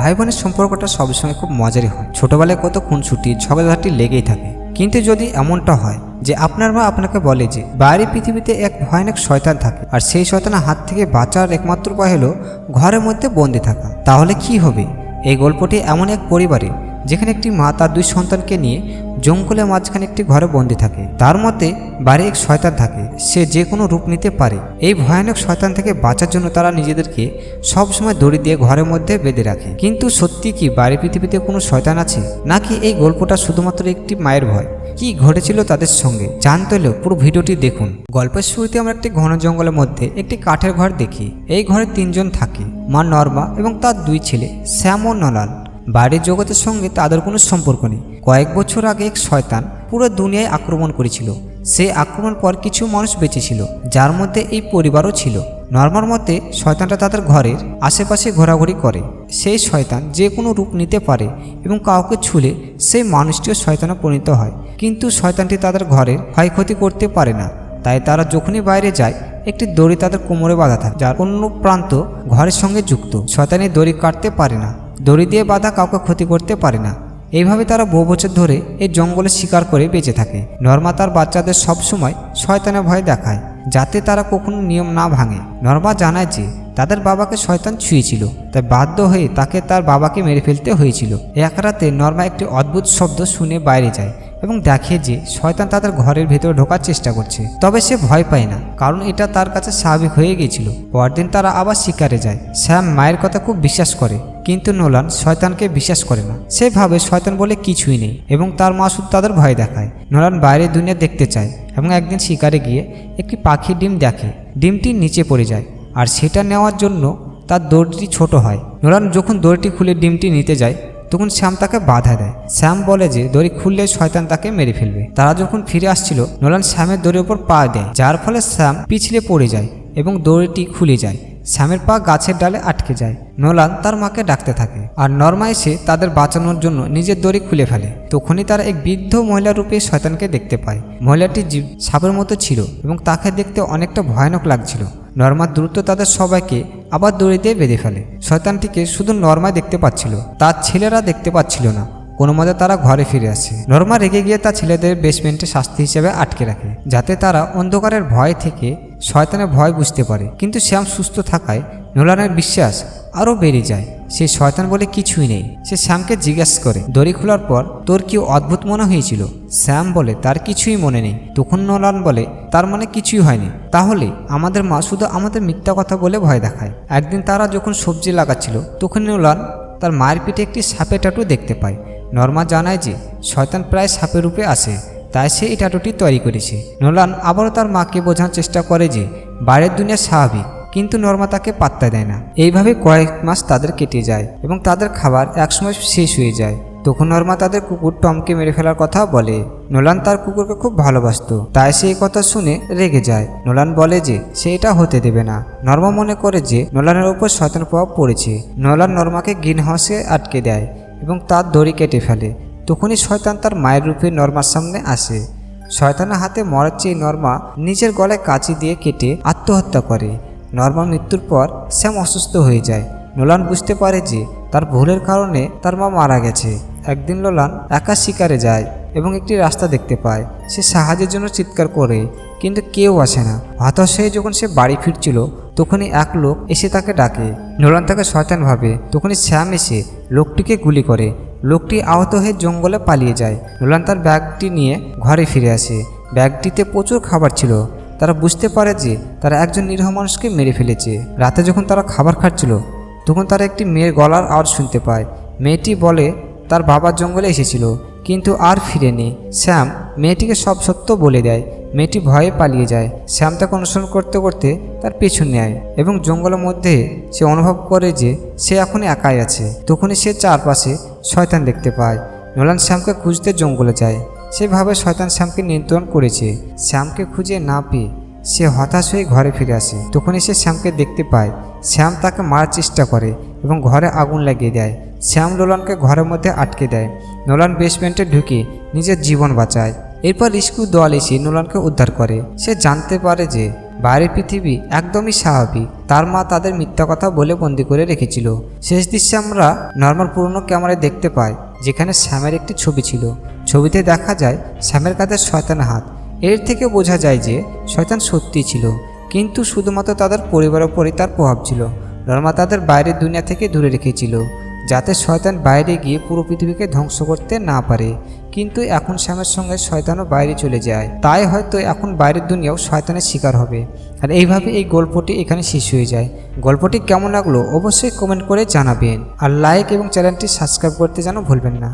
ভাই বোনের সম্পর্কটা সবসময় খুব মজারই হয়। ছোটবেলায় কত খুনছুটি ঝগড়াঝাটি লেগেই থাকে। কিন্তু যদি এমনটা হয় যে আপনার মা আপনাকে বলে যে বাইরে পৃথিবীতে এক ভয়ানক শয়তান থাকে আর সেই শয়তানের হাত থেকে বাঁচার একমাত্র উপায় হলো ঘরের মধ্যে বন্দি থাকা। তাহলে কি হবে? এই গল্পটি এমন এক পরিবারে যেখানে একটি মা তার দুই সন্তানকে নিয়ে জঙ্গলের মাঝখানে একটি ঘরে বন্দি থাকে। তার মতে বাইরে এক শয়তান থাকে। সে যে কোনো রূপ নিতে পারে। এই ভয়ানক শয়তান থেকে বাঁচার জন্য তারা নিজেদেরকে সবসময় দড়ি দিয়ে ঘরের মধ্যে বেঁধে রাখে। কিন্তু সত্যি কি বাইরে পৃথিবীতে কোনো শয়তান আছে? নাকি এই গল্পটা শুধুমাত্র একটি মায়ের ভয়? কি ঘটেছিল তাদের সঙ্গে? জানতে হলেও পুরো ভিডিওটি দেখুন। গল্পের শুরুতে আমরা একটি ঘন জঙ্গলের মধ্যে একটি কাঠের ঘর দেখি। এই ঘরে তিনজন থাকে। মা নর্মা এবং তার দুই ছেলে, শ্যাম ও নলাল। বাইরের জগতের সঙ্গে তাদের কোনো সম্পর্ক নেই। কয়েক বছর আগে এক শয়তান পুরো দুনিয়ায় আক্রমণ করেছিল। সেই আক্রমণ পর কিছু মানুষ বেঁচেছিল যার মধ্যে এই পরিবারও ছিল। নর্মার মতে, শয়তানটা তাদের ঘরের আশেপাশে ঘোরাঘুরি করে। সেই শয়তান যে কোনো রূপ নিতে পারে এবং কাউকে ছুলে সেই মানুষটিও শয়তানে পরিণত হয়। কিন্তু শয়তানটি তাদের ঘরের ক্ষয়ক্ষতি করতে পারে না। তাই তারা যখনই বাইরে যায়, একটি দড়ি তাদের কোমরে বাঁধা থাকে, যার অন্য প্রান্ত ঘরের সঙ্গে যুক্ত। শয়তানি দড়ি কাটতে পারে না। দড়ি দিয়ে বাঁধা কাউকে ক্ষতি করতে পারে না। এইভাবে তারা বহু বছর ধরে এই জঙ্গলে শিকার করে বেঁচে থাকে। নর্মা তার বাচ্চাদের সবসময় শয়তানের ভয় দেখায়, যাতে তারা কখনো নিয়ম না ভাঙে। নর্মা জানায় যে, তাদের বাবাকে শয়তান ছুঁয়েছিল, তাই বাধ্য হয়ে তাকে তার বাবাকে মেরে ফেলতে হয়েছিল। এক রাতে নর্মা একটি অদ্ভুত শব্দ শুনে বাইরে যায় এবং দেখে যে, শয়তান তাদের ঘরের ভেতরে ঢোকার চেষ্টা করছে। তবে সে ভয় পায় না, কারণ এটা তার কাছে স্বাভাবিক হয়ে গিয়েছিল। পরদিন তারা আবার শিকারে যায়। শ্যাম মায়ের কথা খুব বিশ্বাস করে। কিন্তু নোলান শয়তানকে বিশ্বাস করে না। সে ভাবে শয়তান বলে কিছুই নেই এবং তার মা শুধু তাদের ভয় দেখায়। নোলান বাইরে দুনিয়া দেখতে চায় এবং একদিন শিকারে গিয়ে একটি পাখির ডিম দেখে। ডিমটি নিচে পড়ে যায় আর সেটা নেওয়ার জন্য তার দড়িটি ছোট হয়। নোলান যখন দড়িটি খুলে ডিমটি নিতে যায়, তখন শ্যাম তাকে বাধা দেয়। শ্যাম বলে যে দড়ি খুললে শয়তান তাকে মেরে ফেলবে। তারা যখন ফিরে আসছিল, নোলান শ্যামের দড়ির ওপর পা দেয়, যার ফলে শ্যাম পিছলে পড়ে যায় এবং দড়িটি খুলে যায়। শ্যামের পা গাছের ডালে আটকে যায়। নোলান তার মাকে ডাকতে থাকে আর নর্মা এসে তাদের বাঁচানোর জন্য নিজের দড়ি খুলে ফেলে। তখনই তারা এক বৃদ্ধ মহিলা রূপে শয়তানকে দেখতে পায়। মহিলাটি জীব সাপের মতো ছিল এবং তাকে দেখতে অনেকটা ভয়ানক লাগছিল। নর্মা দ্রুত তাদের সবাইকে আবার দড়ি দিয়ে বেঁধে ফেলে। শয়তানটিকে শুধু নর্মায় দেখতে পাচ্ছিল, তার ছেলেরা দেখতে পাচ্ছিল না। কোনো মতে তারা ঘরে ফিরে আসে। নর্মা রেগে গিয়ে তার ছেলেদের বেসমেন্টে শাস্তি হিসেবে আটকে রাখে, যাতে তারা অন্ধকারের ভয় থেকে শয়তানের ভয় বুঝতে পারে। কিন্তু শ্যাম সুস্থ থাকায় নোলানের বিশ্বাস আরও বেড়ে যায়। সে শয়তান বলে কিছুই নেই। সে শ্যামকে জিজ্ঞাসা করে, দড়ি খোলার পর তোর কি অদ্ভুত মনে হয়েছিল? শ্যাম বলে, তার কিছুই মনে নেই। তখন নোলান বলে, তার মানে কিছুই হয়নি। তাহলে আমাদের মা শুধু আমাদের মিথ্যা কথা বলে ভয় দেখায়। একদিন তারা যখন সবজি লাগাচ্ছিল তখন নোলান তার মায়ের পিঠে একটি সাপে টাটু দেখতে পায়। নর্মা জানায় যে, শয়তান প্রায় সাপের রূপে আসে। তাই সে এই টাটুটি তৈরি করেছে। নোলান আবারও তার মাকে বোঝানোর চেষ্টা করে যে, বাইরের দুনিয়া স্বাভাবিক, কিন্তু নর্মা তাকে পাত্তা দেয় না। এইভাবে কয়েক মাস তাদের কেটে যায় এবং তাদের খাবার একসময় শেষ হয়ে যায়। তখন নর্মা তাদের কুকুর টমকে মেরে ফেলার কথা বলে। নোলান তার কুকুরকে খুব ভালোবাসতো, তাই সে এই কথা শুনে রেগে যায়। নোলান বলে যে, সে এটা হতে দেবে না। নর্মা মনে করে যে, নোলানের উপর শয়তান প্রভাব পড়েছে। নোলান নর্মাকে গ্রিন হাউসে আটকে দেয় এবং তার দড়ি কেটে ফেলে। তখনই শয়তান তার মায়ের রূপে নর্মার সামনে আসে। শয়তানের হাতে মরার চেয়ে নর্মা নিজের গলায় কাঁচি দিয়ে কেটে আত্মহত্যা করে। নর্মা মৃত্যুর পর শ্যাম অসুস্থ হয়ে যায়। নোলান বুঝতে পারে যে তার ভুলের কারণে তার মা মারা গেছে। একদিন লোলান একা শিকারে যায় এবং একটি রাস্তা দেখতে পায়। সে সাহায্যের জন্য চিৎকার করে, কিন্তু কেউ আসে না। হতাশ হয়ে যখন সে বাড়ি ফিরছিল, তখনই এক লোক এসে তাকে ডাকে। নোলান তাকে শয়তান ভাবে। তখনই শ্যাম এসে লোকটিকে গুলি করে। লোকটি আহত হয়ে জঙ্গলে পালিয়ে যায়। নোলান তার ব্যাগটি নিয়ে ঘরে ফিরে আসে। ব্যাগটিতে প্রচুর খাবার ছিল। তারা বুঝতে পারে যে তারা একজন নিরহ মানুষকে মেরে ফেলেছে। রাতে যখন তারা খাবার খাচ্ছিল, তখন তারা একটি মেয়ের গলার আওয়াজ শুনতে পায়। মেয়েটি বলে, তার বাবা জঙ্গলে এসেছিল। কিন্তু আর ফিরেনি। শ্যাম মেয়েটিকে সব সত্য বলে দেয়। মেয়েটি ভয়ে পালিয়ে যায়। শ্যাম তাকে অনুসরণ করতে করতে তার পিছু নেয় এবং জঙ্গলের মধ্যে সে অনুভব করে যে সে এখন একাই আছে। তখনই সে চারপাশে শয়তান দেখতে পায়। নোলান শ্যামকে খুঁজতে জঙ্গলে যায়। সেভাবে শয়তান শ্যামকে নিয়ন্ত্রণ করেছে। শ্যামকে খুঁজে না পেয়ে সে হতাশ হয়ে ঘরে ফিরে আসে। তখনই সে শ্যামকে দেখতে পায়। শ্যাম তাকে মারার চেষ্টা করে এবং ঘরে আগুন লাগিয়ে দেয়। শ্যাম নোলানকে ঘরের মধ্যে আটকে দেয়। নোলান বেসমেন্টে ঢুকে নিজের জীবন বাঁচায়। এরপর রিস্কু দল এসে নোলানকে উদ্ধার করে। সে জানতে পারে যে, বাইরের পৃথিবী একদমই স্বাভাবিক। তার মা তাদের মিথ্যা কথা বলে বন্দি করে রেখেছিল। শেষ দৃশ্যে আমরা নর্মাল পুরনো ক্যামেরায় দেখতে পাই, যেখানে শ্যামের একটি ছবি ছিল। ছবিতে দেখা যায়, শ্যামের কাছে শয়তান হাত। এর থেকে বোঝা যায় যে, শয়তান সত্যি ছিল। কিন্তু শুধুমাত্র তাদের পরিবারের উপরই তার প্রভাব ছিল। নর্মা তাদের বাইরের দুনিয়া থেকে দূরে রেখেছিল। যাতে শয়তান বাইরে গিয়ে পুরো পৃথিবীকে ধ্বংস করতে না পারে। কিন্তু এখন শ্যামের সঙ্গে শয়তানও বাইরে চলে যায়। তাই হয়তো এখন বাইরের দুনিয়াও শয়তানের শিকার হবে। আর এইভাবে এই গল্পটি এখানে শেষ হয়ে যায়। গল্পটি কেমন লাগল অবশ্যই কমেন্ট করে জানাবেন। আর লাইক এবং চ্যানেলটি সাবস্ক্রাইব করতে যেন ভুলবেন না।